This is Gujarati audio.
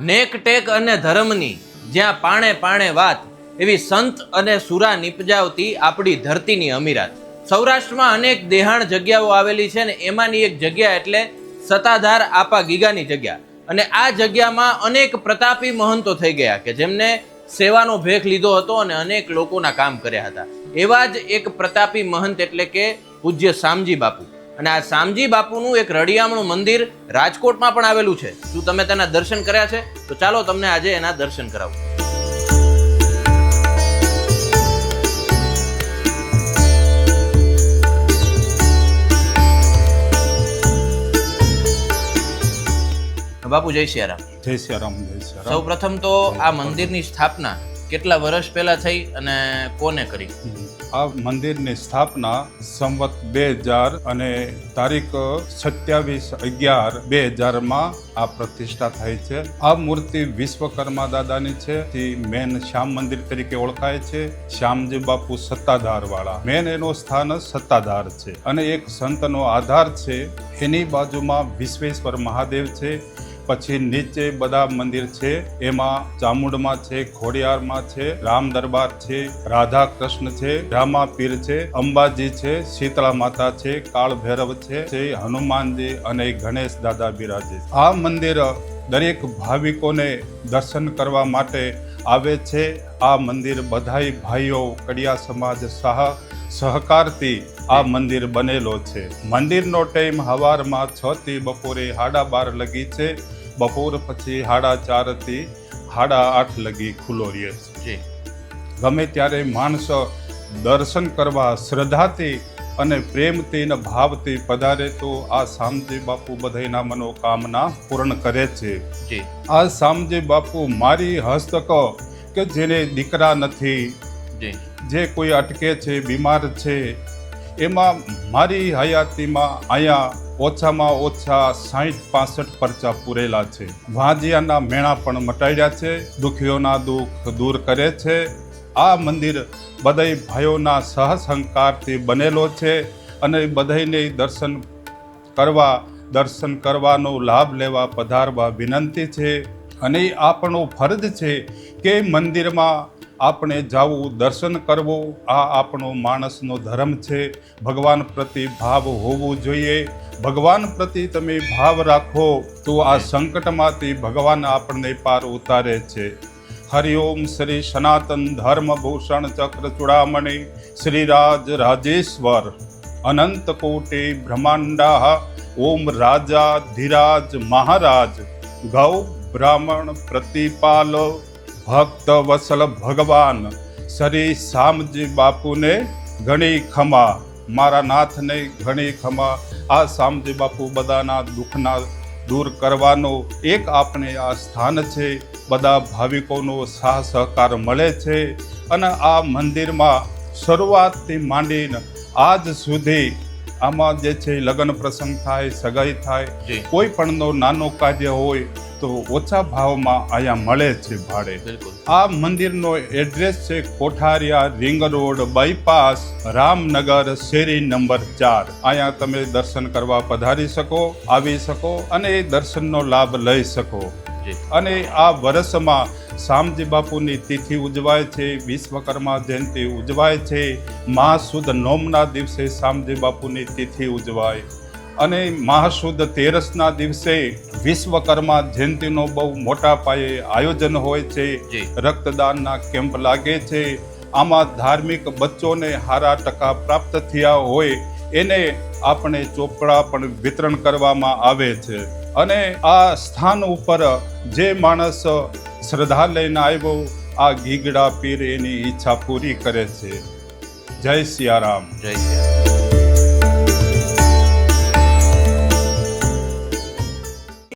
નેક ટેક અને ધર્મની, જ્યાં પાણે પાણે વાત, એવી સંત અને સુરા નિપજાવતી આપણી ધરતીની અમીરાત. સૌરાષ્ટ્રમાં અનેક દેહાણ જગ્યાઓ આવેલી છે ને એમાંની એક જગ્યા એટલે સત્તાધાર આપા ગીગાની જગ્યા. અને આ જગ્યામાં અનેક પ્રતાપી મહંતો થઈ ગયા કે જેમને સેવાનો ભેખ લીધો હતો અને અનેક લોકોના કામ કર્યા હતા. એવા જ એક પ્રતાપી મહંત એટલે કે પૂજ્ય શામજી બાપુ. અને આ શામજી બાપુનું એક રળિયામણું મંદિર રાજકોટમાં પણ આવેલું છે. શું તમે તેના દર્શન કર્યા છે? તો ચાલો તમને આજે એના દર્શન કરાવું. બાપુ જય સિયારામ. જય શ્રી રામ જય શ્રી સૌ પ્રથમ તો આ મંદિરની સ્થાપના કેટલા વર્ષ પહેલા થઈ અને કોને કરી? આ મંદિરની સ્થાપના સંવત બે હજાર અને તારીખ સત્યાવીસ અગિયાર બે હજારમાં આ પ્રતિષ્ઠા થઈ છે. આ મૂર્તિ વિશ્વકર્મા દાદાની છે. તે મેન શ્યામ મંદિર તરીકે ઓળખાય છે. શ્યામજી બાપુ સત્તાધાર વાળા મેન એનો સ્થાન સત્તાધાર છે. અને એક સંતનો આધાર છે. એની બાજુમાં વિશ્વેશ્વર મહાદેવ છે. પછી નીચે બધા મંદિર છે. એમાં ચામુંડમાં છે, ખોડિયારમાં છે, રામ દરબાર છે રાધા કૃષ્ણ છે, રામા પીર છે, અંબાજી છે, શીતળા માતા છે, કાળ ભૈરવ છે હનુમાનજી અને ગણેશ દાદા બિરાજે આ મંદિર દરેક ભાવિકોને દર્શન કરવા માટે આવે છે. આ મંદિર બધાય ભાઈઓ, કડિયા સમાજ સહ, સહકારથી આ મંદિર બનેલો છે. મંદિરનો ટાઈમ હવારમાં છ થી બપોરે સાડા બાર લગી છે. બપોર પછી સાડા ચારથી સાડા આઠ લગી ખુલ્લો રહે છે. ગમે ત્યારે માણસ દર્શન કરવા શ્રદ્ધાથી અને પ્રેમથી અને ભાવથી પધારે તો આ શામજી બાપુ બધાના મનોકામના પૂર્ણ કરે છે. આ શામજી બાપુ મારી હસ્તક કે જેને દીકરા નથી. જે કોઈ અટકે છે બીમાર છે એમાં મારી હયાતીમાં અહીંયા ઓછામાં ઓછા સાહીઠ પાસઠ પરચા પૂરેલા છે. વાંજિયાના મેણા પણ મટાડ્યા છે, દુખીઓના દુઃખ દૂર કરે છે. આ મંદિર બધાય ભાઈઓના સહસંકારથી બનેલો છે અને બધાયને દર્શન કરવા, દર્શન કરવાનો લાભ લેવા પધારવા વિનંતી છે. અને આપણો ફરજ છે કે મંદિરમાં આપણે જવું, દર્શન કરવું, આ આપણો માણસનો ધર્મ છે. ભગવાન પ્રતિ ભાવ હોવો જોઈએ. ભગવાન પ્રતિ તમે ભાવ રાખો, તો આ સંકટમાંથી ભગવાન આપણને પાર ઉતારે છે. હરિઓમ શ્રી સનાતન ધર્મ ભૂષણ ચક્ર ચૂડામણી, શ્રી રાજ રાજેશ્વર, અનંત કોટી બ્રહ્માંડા ઓમ રાજા ધીરાજ મહારાજ, ગૌ બ્રાહ્મણ પ્રતિપાલ ભક્ત વસલ ભગવાન. શ્રી શામજી બાપુને ઘણી ખમા મારા નાથને ઘણી ખમા આ શામજી બાપુ બધાના દુઃખના દૂર કરવાનો એક આપણે આ સ્થાન છે. બધા ભાવિકોનો સાહ સહકાર મળે છે. અને આ મંદિરમાં શરૂઆતથી માંડીને આજ સુધી આમાં જે છે લગ્ન પ્રસંગ થાય સગાઈ થાય કોઈ પણનો નાનો કાર્ય હોય તો ઓછા ભાવમાં અહીંયા મળે છે ભાડે. આ મંદિરનો એડ્રેસ છે Kotharia ring road bypass Ramnagar શેરી નંબર ચાર. અહીંયા તમે દર્શન કરવા પધારી શકો આવી શકો અને એ દર્શનનો લાભ લઈ શકો. અને આ વર્ષમાં શામજી બાપુની તિથિ ઉજવાય છે વિશ્વકર્મા જયંતિ ઉજવાય છે મહાસુદ નોમના દિવસે શામજી બાપુની તિથિ ઉજવાય. અને મહાસુદ તેરસના દિવસે વિશ્વકર્મા જયંતિનો બહુ મોટા પાયે આયોજન હોય છે. રક્તદાનના કેમ્પ લાગે છે. આમાં ધાર્મિક બચ્ચોને હારા ટકા પ્રાપ્ત થયા હોય એને આપણે ચોપડા પણ વિતરણ કરવામાં આવે છે. અને આ સ્થાન ઉપર જે માણસ શ્રદ્ધા લઈને આવ્યો આ ગીગડા પીર એની ઈચ્છા પૂરી કરે છે. જય સિયારામ. જય સિયા